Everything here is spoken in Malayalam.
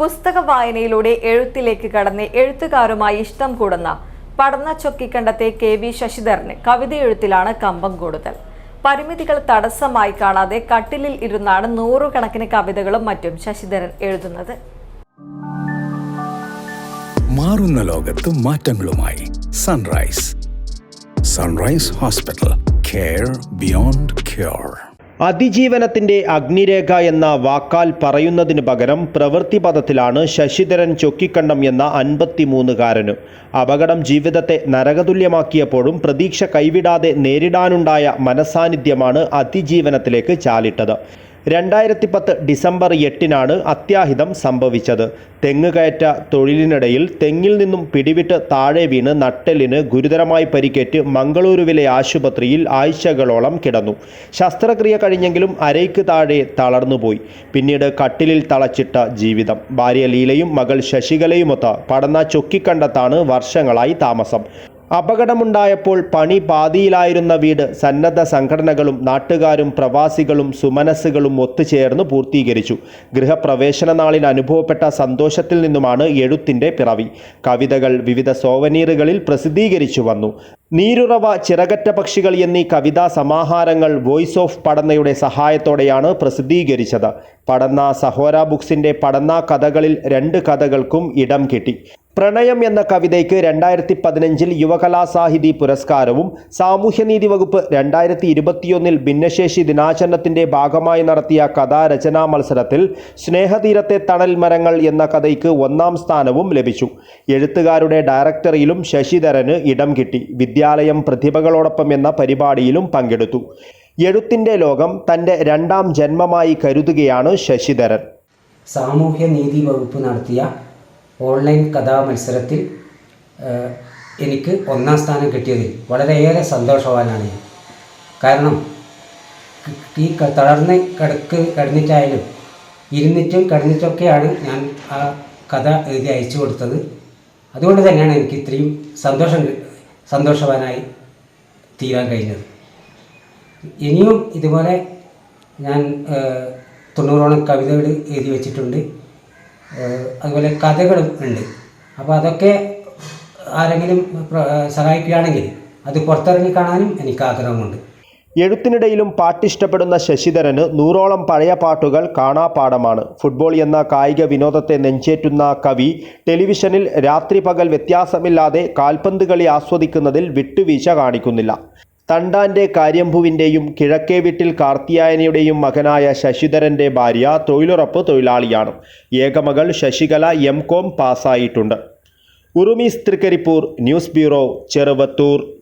പുസ്തക വായനയിലൂടെ എഴുത്തിലേക്ക് കടന്ന് എഴുത്തുകാരുമായി ഇഷ്ടം കൂടുന്ന പടന്ന ചൊക്കിക്കണ്ടത്തെ കെ വി ശശിധരന് കവിതയെഴുത്തിലാണ് കമ്പം കൂടുതൽ. പരിമിതികൾ തടസ്സമായി കാണാതെ കട്ടിലിൽ ഇരുന്നാണ് നൂറുകണക്കിന് കവിതകളും മറ്റും ശശിധരൻ എഴുതുന്നത്. മാറുന്ന ലോകത്ത് മാറ്റങ്ങളുമായി Sunrise. Sunrise hospital care beyond cure. അതിജീവനത്തിന്റെ അഗ്നിരേഖ എന്ന വാക്കാൽ പറയുന്നതിന് പകരം പ്രവൃത്തി പദത്തിലാണ് ശശിധരൻ ചൊക്കിക്കണ്ടം എന്ന അൻപത്തിമൂന്നുകാരന്. അപകടം ജീവിതത്തെ നരകതുല്യമാക്കിയപ്പോഴും പ്രതീക്ഷ കൈവിടാതെ നേരിടാനുണ്ടായ മനസാന്നിധ്യമാണ് അതിജീവനത്തിലേക്ക് ചാലിട്ടത്. രണ്ടായിരത്തി പത്ത് ഡിസംബർ എട്ടിനാണ് അത്യാഹിതം സംഭവിച്ചത്. തെങ്ങ് കയറ്റ തൊഴിലിനിടയിൽ തെങ്ങിൽ നിന്നും പിടിവിട്ട് താഴെ വീണ് നട്ടെല്ലിന് ഗുരുതരമായി പരിക്കേറ്റ് മംഗളൂരുവിലെ ആശുപത്രിയിൽ ആഴ്ചകളോളം കിടന്നു. ശസ്ത്രക്രിയ കഴിഞ്ഞെങ്കിലും അരയ്ക്ക് താഴെ തളർന്നുപോയി. പിന്നീട് കട്ടിലിൽ തളച്ചിട്ട ജീവിതം. ഭാര്യ ലീലയും മകൾ ശശികലയുമൊത്ത് പടന്ന ചൊക്കിക്കണ്ടത്താണ് വർഷങ്ങളായി താമസം. അപകടമുണ്ടായപ്പോൾ പണി പാതിയിലായിരുന്ന വീട് സന്നദ്ധ സംഘടനകളും നാട്ടുകാരും പ്രവാസികളും സുമനസ്സുകളും ഒത്തുചേർന്ന് പൂർത്തീകരിച്ചു. ഗൃഹപ്രവേശന നാളിൽ അനുഭവപ്പെട്ട സന്തോഷത്തിൽ നിന്നുമാണ് എഴുത്തിന്റെ പിറവി. കവിതകൾ വിവിധ സോവനീറുകളിൽ പ്രസിദ്ധീകരിച്ചു വന്നു. നീരുറവ ചിറകറ്റ പക്ഷികൾ എന്നീ കവിതാ സമാഹാരങ്ങൾ വോയിസ് ഓഫ് പടന്നയുടെ സഹായത്തോടെയാണ് പ്രസിദ്ധീകരിച്ചത്. പടന്ന സഹോര ബുക്സിന്റെ പടന്ന കഥകളിൽ രണ്ട് കഥകൾക്കും ഇടം കിട്ടി. പ്രണയം എന്ന കവിതയ്ക്ക് രണ്ടായിരത്തി പതിനഞ്ചിൽ യുവകലാസാഹിതി പുരസ്കാരവും സാമൂഹ്യനീതി വകുപ്പ് രണ്ടായിരത്തി ഇരുപത്തിയൊന്നിൽ ഭിന്നശേഷി ദിനാചരണത്തിന്റെ ഭാഗമായി നടത്തിയ കഥാരചനാ മത്സരത്തിൽ സ്നേഹതീരത്തെ തണൽ മരങ്ങൾ എന്ന കഥയ്ക്ക് ഒന്നാം സ്ഥാനവും ലഭിച്ചു. എഴുത്തുകാരുടെ ഡയറക്ടറിയിലും ശശിധരന് ഇടം കിട്ടി. വിദ്യാലയം പ്രതിഭകളോടൊപ്പം എന്ന പരിപാടിയിലും പങ്കെടുത്തു. എഴുത്തിന്റെ ലോകം തന്റെ രണ്ടാം ജന്മമായി കരുതുകയാണ് ശശിധരൻ. സാമൂഹ്യ നീതി വകുപ്പ് നടത്തിയ ഓൺലൈൻ കഥാ മത്സരത്തിൽ എനിക്ക് ഒന്നാം സ്ഥാനം കിട്ടിയതിൽ വളരെയേറെ സന്തോഷവാനാണ് ഞാൻ. കാരണം ഈ തളർന്ന് കിടക്ക് കിടന്നിട്ടായാലും ഇരുന്നിട്ടും കിടന്നിട്ടൊക്കെയാണ് ഞാൻ ആ കഥ എഴുതി അയച്ചു കൊടുത്തത്. അതുകൊണ്ട് തന്നെയാണ് എനിക്ക് ഇത്രയും സന്തോഷം സന്തോഷവാനായി തീരാൻ കഴിഞ്ഞത്. ഇനിയും ഇതുപോലെ ഞാൻ തൊണ്ണൂറോളം കവിതകൾ എഴുതി വെച്ചിട്ടുണ്ട്. അതുപോലെ കഥകളും ഉണ്ട്. അപ്പോൾ അതൊക്കെ ആരെങ്കിലും സഹായിക്കുകയാണെങ്കിൽ അത് പുറത്തിറങ്ങി കാണാനും എനിക്ക് ആഗ്രഹമുണ്ട്. എഴുത്തിനിടയിലും പാട്ടിഷ്ടപ്പെടുന്ന ശശിധരന് നൂറോളം പഴയ പാട്ടുകൾ കാണാപ്പാടമാണ് ഫുട്ബോൾ എന്ന കായിക വിനോദത്തെ നെഞ്ചേറ്റുന്ന കവി ടെലിവിഷനിൽ രാത്രി പകൽ വ്യത്യാസമില്ലാതെ കാൽപന്ത് കളി ആസ്വദിക്കുന്നതിൽ വിട്ടുവീഴ്ച കാണിക്കുന്നില്ല. തണ്ടാന്റെ കാര്യംഭുവിന്റെയും കിഴക്കേ വീട്ടിൽ കാർത്തിയായനയുടെയും മകനായ ശശിധരന്റെ ഭാര്യ തൊഴിലുറപ്പ് തൊഴിലാളിയാണ്. ഏകമകൾ Sasikala M com പാസ്സായിട്ടുണ്ട്. Urumi Trikaripur news bureau Cheruvathur.